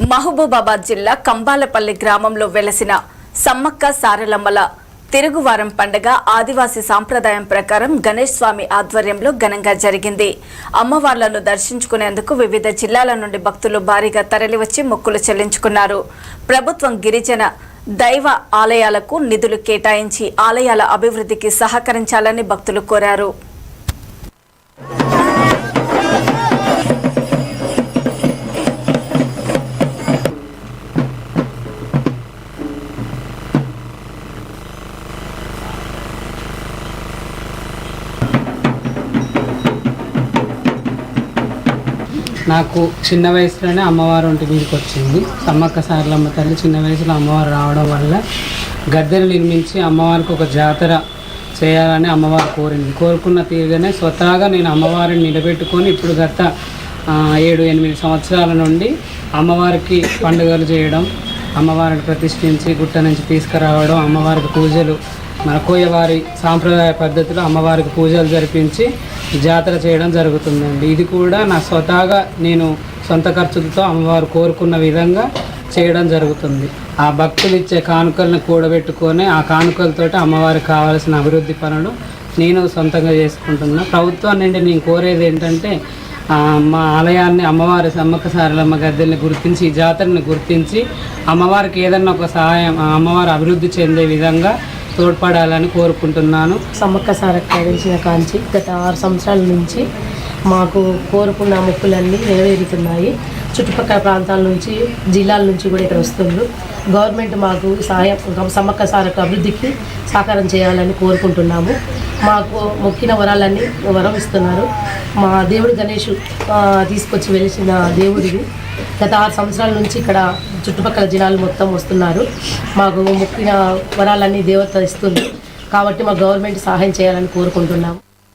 మహబూబాబాద్ జిల్లా కంబాలపల్లి గ్రామంలో వెలసిన సమ్మక్క సారలమ్మల తిరుగువారం పండగ ఆదివాసీ సాంప్రదాయం ప్రకారం గణేష్ స్వామి ఆధ్వర్యంలో ఘనంగా జరిగింది. అమ్మవార్లను దర్శించుకునేందుకు వివిధ జిల్లాల నుండి భక్తులు భారీగా తరలివచ్చి మొక్కులు చెల్లించుకున్నారు. ప్రభుత్వం గిరిజన దైవ ఆలయాలకు నిధులు కేటాయించి ఆలయాల అభివృద్ధికి సహకరించాలని భక్తులు కోరారు. నాకు చిన్న వయసులోనే అమ్మవారు ఒంటి మీదకి వచ్చింది. సమ్మక్క సారలమ్మ తల్లి చిన్న వయసులో అమ్మవారు రావడం వల్ల గద్దెలు నిర్మించి అమ్మవారికి ఒక జాతర చేయాలని అమ్మవారు కోరింది. కోరుకున్న తీరుగానే స్వతహాగా నేను అమ్మవారిని నిలబెట్టుకొని ఇప్పుడు గత ఏడు ఎనిమిది సంవత్సరాల నుండి అమ్మవారికి పండుగలు చేయడం అమ్మవారిని ప్రతిష్ఠించి గుట్ట నుంచి తీసుకురావడం అమ్మవారికి పూజలు మన కోయవారి సాంప్రదాయ పద్ధతిలో అమ్మవారికి పూజలు జరిపించి జాతర చేయడం జరుగుతుందండి. ఇది కూడా నా స్వతహాగా నేను సొంత ఖర్చులతో అమ్మవారు కోరుకున్న విధంగా చేయడం జరుగుతుంది. ఆ భక్తులు ఇచ్చే కానుకలను కూడబెట్టుకొని ఆ కానుకలతోటి అమ్మవారికి కావాల్సిన అభివృద్ధి పనులు నేను సొంతంగా చేసుకుంటున్నా. ప్రభుత్వం నుండి నేను కోరేది ఏంటంటే మా ఆలయాన్ని అమ్మవారి సమ్మక్క సారలమ్మ గద్దెల్ని గుర్తించి ఈ జాతరని గుర్తించి అమ్మవారికి ఏదన్నా ఒక సహాయం అమ్మవారు అభివృద్ధి చెందే విధంగా తోడ్పడాలని కోరుకుంటున్నాను. సమ్మక్క సారక్క తెలిసిన కాంచి గత ఆరు సంవత్సరాల నుంచి మాకు కోరుకున్న మొక్కులన్నీ నెరవేరుతున్నాయి. చుట్టుపక్కల ప్రాంతాల నుంచి జిల్లాల నుంచి కూడా ఇక్కడ వస్తున్నారు గవర్నమెంట్ మాకు సహాయం సమ్మక్క సారక అభివృద్ధికి సహకారం చేయాలని కోరుకుంటున్నాము. మాకు మొక్కిన వరాలన్నీ వరం ఇస్తున్నారు. మా దేవుడు గణేష్ తీసుకొచ్చి వెలిసిన దేవుడివి గత ఆరు సంవత్సరాల నుంచి ఇక్కడ చుట్టుపక్కల జిల్లాలు మొత్తం వస్తున్నారు. మాకు మొక్కిన వరాలన్నీ దేవత ఇస్తుంది కాబట్టి మా గవర్నమెంట్ సహాయం చేయాలని కోరుకుంటున్నాము.